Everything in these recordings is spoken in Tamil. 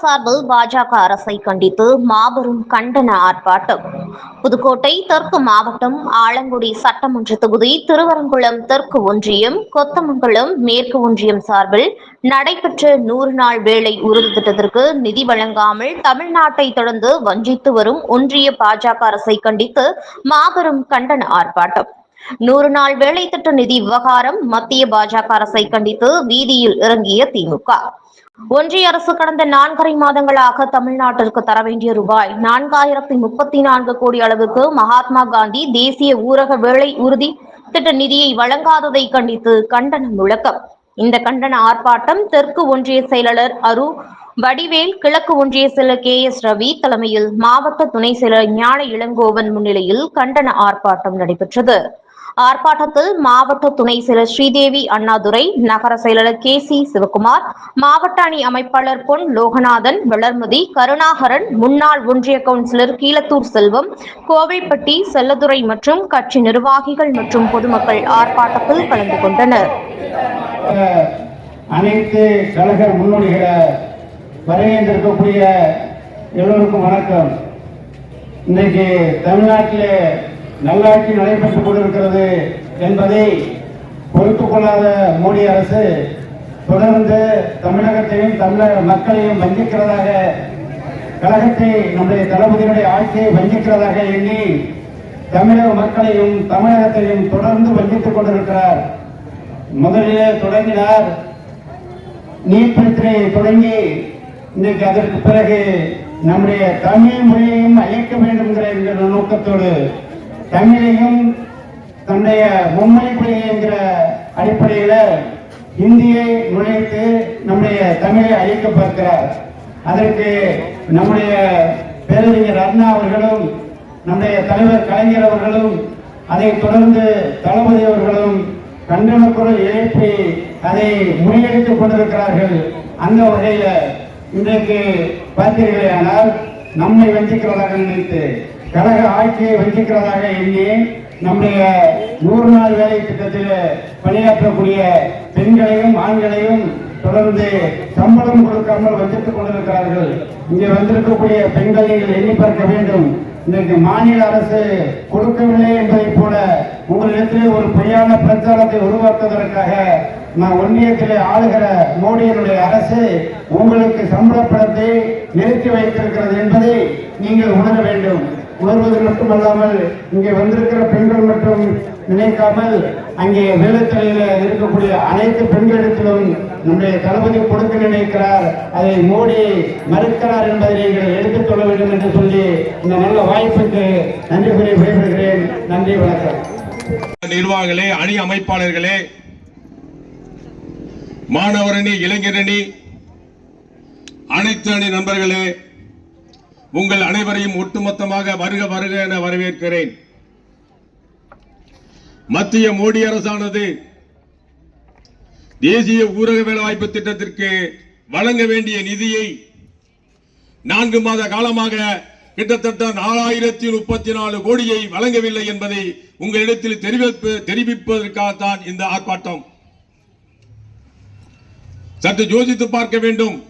சார்பில் பாஜக அரசை கண்டித்து மாபெரும் கண்டன ஆர்ப்பாட்டம். புதுக்கோட்டை தெற்கு மாவட்டம் ஆலங்குடி சட்டமன்ற தொகுதி திருவரங்குளம் தெற்கு ஒன்றியம் கொத்தமங்கலம் மேற்கு ஒன்றியம் சார்பில் நடைபெற்ற நூறு நாள் வேலை உறுதி திட்டத்திற்கு நிதி வழங்காமல் தமிழ்நாட்டை தொடர்ந்து வஞ்சித்து வரும் ஒன்றிய பாஜக அரசை கண்டித்து மாபெரும் கண்டன ஆர்ப்பாட்டம். நூறு நாள் வேலை திட்ட நிதி விவகாரம் மத்திய பாஜக அரசை கண்டித்து வீதியில் இறங்கிய திமுக. ஒன்றிய அரசு கடந்த நான்கரை மாதங்களாக தமிழ்நாட்டிற்கு தர வேண்டிய ரூபாய் நான்காயிரத்தி முப்பத்தி நான்கு கோடி அளவுக்கு மகாத்மா காந்தி தேசிய ஊரக வேலை உறுதி திட்ட நிதியை வழங்காததை கண்டித்து கண்டனம் முழக்கம். இந்த கண்டன ஆர்ப்பாட்டம் தெற்கு ஒன்றிய செயலாளர் அரு வடிவேல் கிழக்கு ஒன்றிய செயலர் கே எஸ் ரவி தலைமையில் மாவட்ட துணை செயலர் ஞான இளங்கோவன் முன்னிலையில் கண்டன ஆர்ப்பாட்டம் நடைபெற்றது. ஆர்ப்பாட்டத்தில் மாவட்ட துணை செயலர் ஸ்ரீதேவி அண்ணாதுரை நகர செயலாளர் கே சி சிவகுமார் மாவட்ட அணி அமைப்பாளர் பொன் லோகநாதன் வளர்மதி கருணாகரன் முன்னாள் ஒன்றிய கவுன்சிலர் கீழத்தூர் செல்வம் கோவைப்பட்டி செல்லதுரை மற்றும் கட்சி நிர்வாகிகள் மற்றும் பொதுமக்கள் ஆர்ப்பாட்டத்தில் கலந்து கொண்டனர். அனைத்து கழக முன்னோடிகளை வருகின்றிருக்கக்கூடிய எல்லோருக்கும் வணக்கம். இன்னைக்கு தமிழ்நாட்டிலே நல்லாட்சி நடைபெற்றுக் கொண்டிருக்கிறது என்பதை பொறுத்துக் கொள்ளாத மோடி அரசு தொடர்ந்து தமிழகத்தையும் தமிழக மக்களையும் வஞ்சிக்கிறதாக கழகத்தை நம்முடைய தளபதியினுடைய ஆட்சியை வஞ்சிக்கிறதாக எண்ணி தமிழக மக்களையும் தமிழகத்தையும் தொடர்ந்து வஞ்சித்துக் கொண்டிருக்கிறார். முதலிலே தொடங்கினார். நீட் பிரச்சனையை தொடங்கி இன்னைக்கு அதற்கு பிறகு நம்முடைய தமிழ் மொழியையும் அழைக்க வேண்டும் என்கிற நோக்கத்தோடு தமிழையும் தன்னுடைய மும்மொழி கொள்கை என்கிற அடிப்படையில் இந்தியை நுழைத்து நம்முடைய தமிழை அழிக்க பார்க்கிறார். அதற்கு நம்முடைய பேரறிஞர் அண்ணா அவர்களும் நம்முடைய தலைவர் கலைஞர் அவர்களும் அதைத் தொடர்ந்து தளபதி அவர்களும் கண்டன குரல் எழுப்பி அதை முறியடித்துக் கொண்டிருக்கிறார்கள். அந்த வகையில இன்றைக்கு பார்த்தீர்களே ஆனால் நம்மை வஞ்சிக்கிறதாக நினைத்து கழக ஆட்சியை வகிக்கிறதாக எண்ணி நம்முடைய நூறு நாள் வேலை திட்டத்தில் பணியாற்றக்கூடிய பெண்களையும் ஆண்களையும் தொடர்ந்து சம்பளம் கொடுக்காமல் வஞ்சித்துக் கொண்டிருக்கிறார்கள். இங்கே வந்திருக்கக்கூடிய பெண்களை நீங்கள் எண்ணி பார்க்க வேண்டும். இன்றைக்கு மாநில அரசு கொடுக்கவில்லை என்பதை போல உங்களிடத்திலே ஒரு பொய்யான பிரச்சாரத்தை உருவாக்குவதற்காக நான் ஒன்றியத்திலே ஆளுகிற மோடியினுடைய அரசு உங்களுக்கு சம்பள பணத்தை நிறுத்தி வைத்திருக்கிறது என்பதை நீங்கள் உணர வேண்டும். வருவது மட்டுமல்லாமல் இங்கே வந்திருக்கிற பெண்கள் மட்டும் நினைக்காமல் அங்கே வேலைத்தலையில இருக்கக்கூடிய அனைத்து பெண்களிடத்திலும் நம்முடைய தளபதி கொடுக்க நினைக்கிறார். அதை மோடி மறுக்கிறார் என்பதை நீங்கள் எடுத்துக் கொள்ள வேண்டும் என்று சொல்லி இந்த நல்ல வாய்ப்புக்கு நன்றி கூறி விடைபெறுகிறேன். நன்றி வணக்கம். நிர்வாகிகளே அணி அமைப்பாளர்களே மாணவரணி இளைஞரணி அனைத்து அணி நண்பர்களே உங்கள் அனைவரையும் ஒட்டுமொத்தமாக வருக வருக என வரவேற்கிறேன். மத்திய மோடி அரசானது தேசிய ஊரக வேலைவாய்ப்பு திட்டத்திற்கு வழங்க வேண்டிய நிதியை நான்கு மாத காலமாக கிட்டத்தட்ட நாலாயிரத்தி முப்பத்தி நாலு கோடியை வழங்கவில்லை என்பதை உங்களிடத்தில் தெரிவிப்பு தெரிவிப்பதற்காகத்தான் இந்த ஆர்ப்பாட்டம். சற்று யோசித்து பார்க்க வேண்டும்.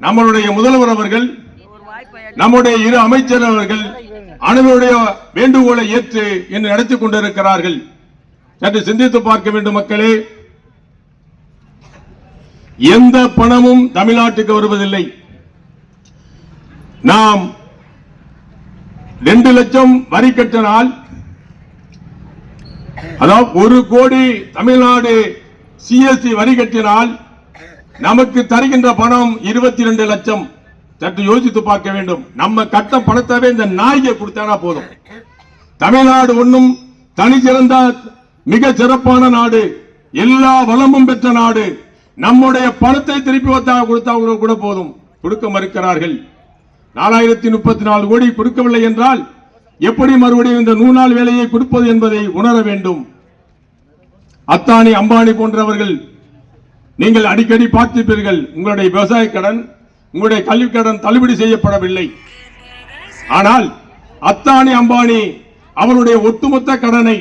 நம்மளுடைய முதல்வர் அவர்கள் நம்முடைய இரு அமைச்சர் அவர்கள் வேண்டுகோளை ஏற்று என்று நடத்திக் கொண்டிருக்கிறார்கள். சற்று சிந்தித்து பார்க்க வேண்டும் மக்களே. எந்த பணமும் தமிழ்நாட்டுக்கு வருவதில்லை நாம் ரெண்டு லட்சம் வரி கட்டினால் அதாவது ஒரு கோடி தமிழ்நாடு சிஎஸ்டி வரி கட்டினால் நமக்கு தருகின்ற பணம் இருபத்தி ரெண்டு லட்சம். சற்று யோசித்து பார்க்க வேண்டும். நம்ம கட்ட பணத்தவே இந்த நாய்க்கு கொடுத்தானா போதும். தமிழ்நாடு ஒன்றும் தனி சிறந்த மிக சிறப்பான நாடு. எல்லா வளமும் பெற்ற நாடு. நம்முடைய பணத்தை திருப்பி வந்தா கொடுத்தா கூட போதும். கொடுக்க மறுக்கிறார்கள். நாலாயிரத்தி முப்பத்தி நாலு கோடி கொடுக்கவில்லை என்றால் எப்படி மறுபடியும் இந்த நூறு நாள் வேலையை கொடுப்பது என்பதை உணர வேண்டும். அத்தானி அம்பானி போன்றவர்கள் நீங்கள் அடிக்கடி பார்த்திருப்பீர்கள். உங்களுடைய விவசாய கடன் உங்களுடைய கல்வி கடன் தள்ளுபடி செய்யப்படவில்லை. ஆனால் அத்தானி அம்பானி அவருடைய ஒட்டுமொத்த கடனை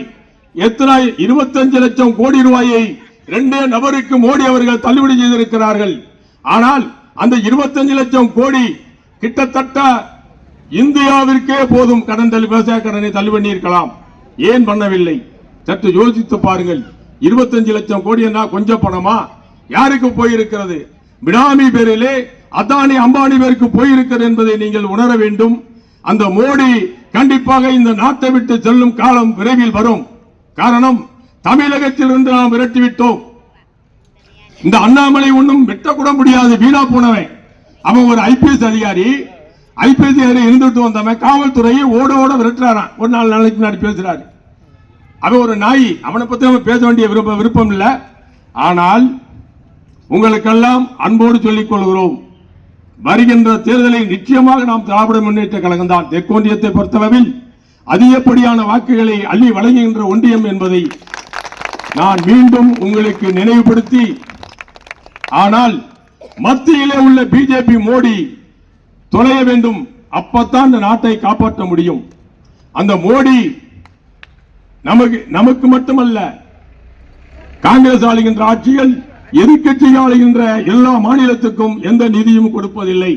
எத்தனை இருபத்தஞ்சு லட்சம் கோடி ரூபாயை ரெண்டே நபருக்கு மோடி அவர்கள் தள்ளுபடி செய்திருக்கிறார்கள். ஆனால் அந்த 25 லட்சம் கோடி கிட்டத்தட்ட இந்தியாவிற்கே போதும் கடன் தள்ளி விவசாய கடனை தள்ளுபடி இருக்கலாம் ஏன் பண்ணவில்லை? சற்று யோசித்து பாருங்கள். 25 லட்சம் கோடி என்ன கொஞ்சம் பணமா? யாருக்கு போயிருக்கிறது? பினாமி பேரிலே அதானி அம்பானி பேருக்கு போயிருக்கிறது என்பதை நீங்கள் உணர வேண்டும். அந்த மோடி கண்டிப்பாக இந்த நாட்டை விட்டு செல்லும் காலம் விரைவில் வரும். காரணம் தமிழகத்தில் இருந்து நாம் விரட்டிவிட்டோம். இந்த அண்ணாமலை ஒன்றும் வெட்டக்கூட முடியாது வீணா போனவன். அவன் ஒரு ஐபிஎஸ் அதிகாரி. ஐபிஎஸ் அதிகாரி இருந்துட்டு வந்தவன் காவல்துறையை ஓட ஓட விரட்டுறாராம். ஒரு நாலு நாளைக்கு முன்னாடி பேசுறாரு. அவன் ஒரு நாய். அவனை பத்தி நம்ம பேச வேண்டிய விருப்பம் விருப்பம் இல்லை. ஆனால் உங்களுக்கெல்லாம் அன்போடு சொல்லிக் கொள்கிறோம். வருகின்ற தேர்தலில் நிச்சயமாக நாம் திராவிட முன்னேற்ற கழகம் தான். தெற்கொன்றியத்தை பொறுத்தளவில் அதிகப்படியான வாக்குகளை அள்ளி வழங்குகின்ற ஒன்றியம் என்பதை நான் மீண்டும் உங்களுக்கு நினைவுபடுத்தி ஆனால் மத்தியிலே உள்ள பிஜேபி மோடி தொலைய வேண்டும். அப்பத்தான் இந்த நாட்டை காப்பாற்ற முடியும். அந்த மோடி நமக்கு நமக்கு மட்டுமல்ல காங்கிரஸ் ஆளுகின்ற ஆட்சிகள் எதிர்கட்சியால் என்ற எல்லா மாநிலத்துக்கும் எந்த நிதியும் கொடுப்பதில்லை.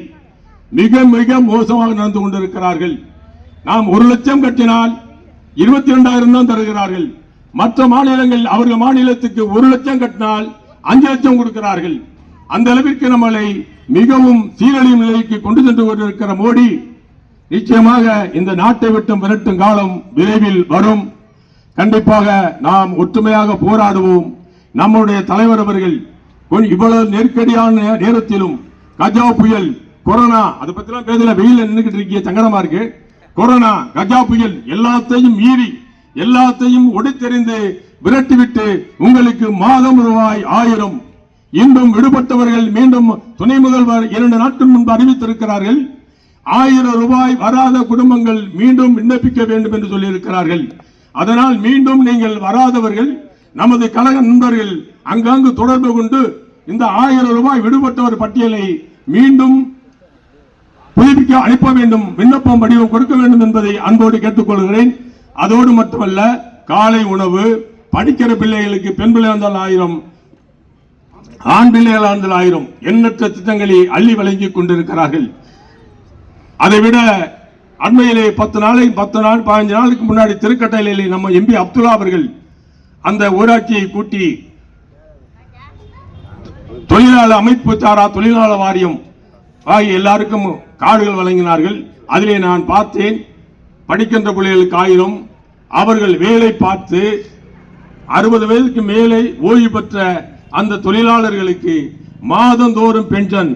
மிக மிக மோசமாக நடந்து கொண்டிருக்கிறார்கள். நாம் ஒரு லட்சம் கட்டினால் இருபத்தி இரண்டாயிரம் தான் தருகிறார்கள். மற்ற மாநிலங்கள் அவர்கள் மாநிலத்துக்கு ஒரு லட்சம் கட்டினால் அஞ்சு லட்சம் கொடுக்கிறார்கள். அந்த அளவிற்கு நம்மளை மிகவும் சீரழியும் நிலைக்கு கொண்டு சென்று கொண்டிருக்கிற மோடி நிச்சயமாக இந்த நாட்டை விட்டு விரட்டும் காலம் விரைவில் வரும். கண்டிப்பாக நாம் ஒற்றுமையாக போராடுவோம். நம்முடைய தலைவர் அவர்கள் இவ்வளவு நெருக்கடியான நேரத்திலும் கஜா புயல் கொரோனா அதை பத்திலாம் பேசல வெயில் நின்றுகிட்டு இருக்கிய சங்கடமா இருக்கு. கொரோனா கஜா புயல் எல்லாத்தையும் மீறி எல்லாத்தையும் ஒடித்தெறிந்து விரட்டிவிட்டு உங்களுக்கு மாதம் ரூபாய் ஆயிரம். இன்றும் விடுபட்டவர்கள் மீண்டும் துணை முதல்வர் இரண்டு நாட்கள் முன்பு அறிவித்திருக்கிறார்கள். ஆயிரம் ரூபாய் வராத குடும்பங்கள் மீண்டும் விண்ணப்பிக்க வேண்டும் என்று சொல்லியிருக்கிறார்கள். அதனால் மீண்டும் நீங்கள் வராதவர்கள் நமது கழக நண்பர்கள் அங்கங்கு தொடர்பு கொண்டு இந்த ஆயிரம் ரூபாய் விடுபட்டவர் பட்டியலை மீண்டும் புதுப்பிக்க அனுப்ப வேண்டும் விண்ணப்பம் வடிவம் கொடுக்க வேண்டும் என்பதை அன்போடு கேட்டுக்கொள்கிறேன். அதோடு மட்டுமல்ல காலை உணவு படிக்கிற பிள்ளைகளுக்கு பெண் பிள்ளை வந்தால் ஆயிரம் ஆண் பிள்ளைகள் வந்தால் ஆயிரம் எண்ணற்ற திட்டங்களை அள்ளி வழங்கிக் கொண்டிருக்கிறார்கள். அதை விட அண்மையிலே பத்து நாளை பத்து நாள் பதினஞ்சு நாளுக்கு முன்னாடி திருக்கட்டையிலே நம்ம எம்பி அப்துல்லா அவர்கள் அந்த ஊராட்சியை கூட்டி தொழிலாளர் அமைப்பு சாரா தொழிலாளர் வாரியம் ஆகிய எல்லாருக்கும் கார்டுகள் வழங்கினார்கள். அதிலே நான் பார்த்தேன் படிக்கின்ற பிள்ளைகளுக்கு ஆயிரம். அவர்கள் வேலை பார்த்து அறுபது வயதுக்கு மேலே ஓய்வு பெற்ற அந்த தொழிலாளர்களுக்கு மாதந்தோறும் பென்ஷன்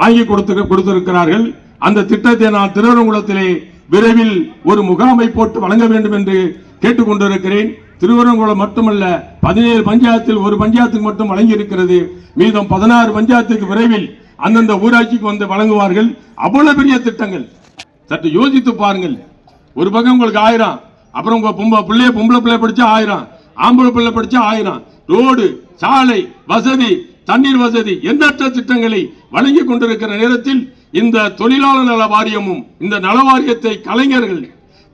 வாங்கி கொடுத்து கொடுத்திருக்கிறார்கள். அந்த திட்டத்தை நான் திருவரங்குளத்திலே விரைவில் ஒரு முகாமை போட்டு வழங்க வேண்டும் என்று கேட்டுக்கொண்டிருக்கிறேன். திருவரங்குளம் மட்டுமல்ல பதினேழு பஞ்சாயத்தில் ஒரு பஞ்சாயத்துக்கு மட்டும் வழங்கி இருக்கிறது மீதம் பதினாறு பஞ்சாயத்துக்கு விரைவில் அந்தந்த ஊராட்சிக்கு வந்து வழங்குவார்கள். அவ்வளவு பெரிய திட்டங்கள். சற்று யோசித்து பாருங்கள். ஒரு பக்கம் உங்களுக்கு ஆயிரம் அப்புறம் உங்க பொம்பளை பிள்ளைய பொம்பளை பிள்ளை படிச்சா ஆயிரம் ஆம்பளை பிள்ளை படிச்சா ஆயிரம். ரோடு சாலை வசதி தண்ணீர் வசதி எண்ணற்ற திட்டங்களை வழங்கி கொண்டிருக்கிற நேரத்தில் இந்த தொழிலாளர் நல வாரியமும் இந்த நல வாரியத்தை கலைஞர்கள்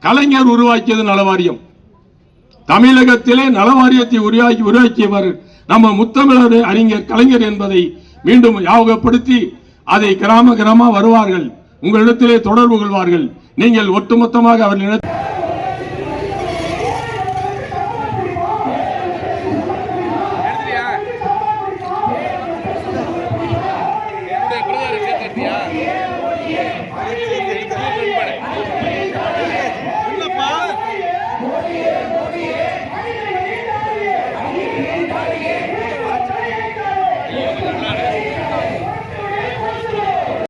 கலைஞர் உருவாக்கியது நல வாரியம். தமிழகத்திலே நல வாரியத்தை உருவாக்கி உருவாக்கியவர் நம்ம முத்தமிழர் அறிஞர் கலைஞர் என்பதை மீண்டும் ஞாபகப்படுத்தி அதை கிராம கிராம வருவார்கள். உங்களிடத்திலே தொடர்பு கொள்வார்கள். நீங்கள் ஒட்டுமொத்தமாக அவர்களிடம்